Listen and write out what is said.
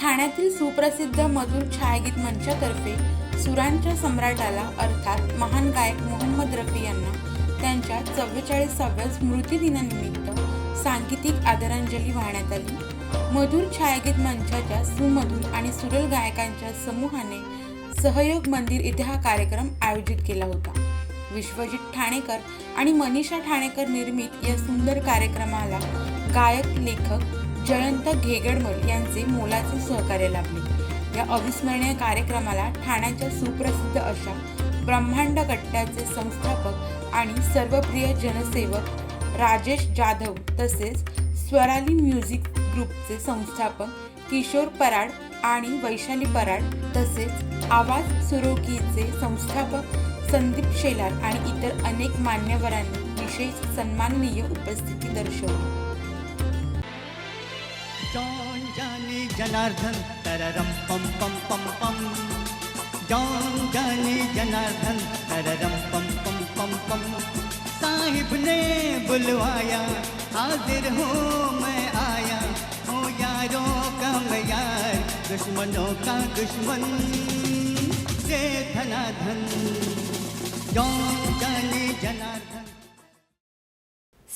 ठाण्यातील सुप्रसिद्ध मधुर छायागीत मंचातर्फे सुरांच्या सम्राटाला अर्थात महान गायक मोहम्मद रफी यांना त्यांच्या चव्वेचाळीसाव्या स्मृतिदिनानिमित्त सांगीतिक आदरांजली वाहण्यात आली. मधुर छायागीत मंचाच्या सुमधुर आणि सुरल गायकांच्या समूहाने सहयोग मंदिर येथे हा कार्यक्रम आयोजित केला होता. विश्वजित ठाणेकर आणि मनीषा ठाणेकर निर्मित या सुंदर कार्यक्रमाला गायक लेखक जयंत घेगडमल यांचे मोलाचे सहकार्य लाभले. या अविस्मरणीय कार्यक्रमाला ठाण्याच्या सुप्रसिद्ध अशा ब्रह्मांड कट्ट्याचे संस्थापक आणि सर्वप्रिय जनसेवक राजेश जाधव तसेच स्वराली म्युझिक ग्रुपचे संस्थापक किशोर पराड आणि वैशाली पराड तसेच आवाज सुरोकीचे संस्थापक संदीप शेलार आणि इतर अनेक मान्यवरांनी विशेष सन्माननीय उपस्थिती दर्शवली. जॉन जानी जनार्दन तररम पम पम पम पम। जॉन जानी जनार्दन तररम पम पम पम पम। साहिब ने बुलवाया हाजिर हो मैं आया। हो यारों का मैं यार दुश्मनों का दुश्मन। से धनाधन जॉन जानी जनार्दन।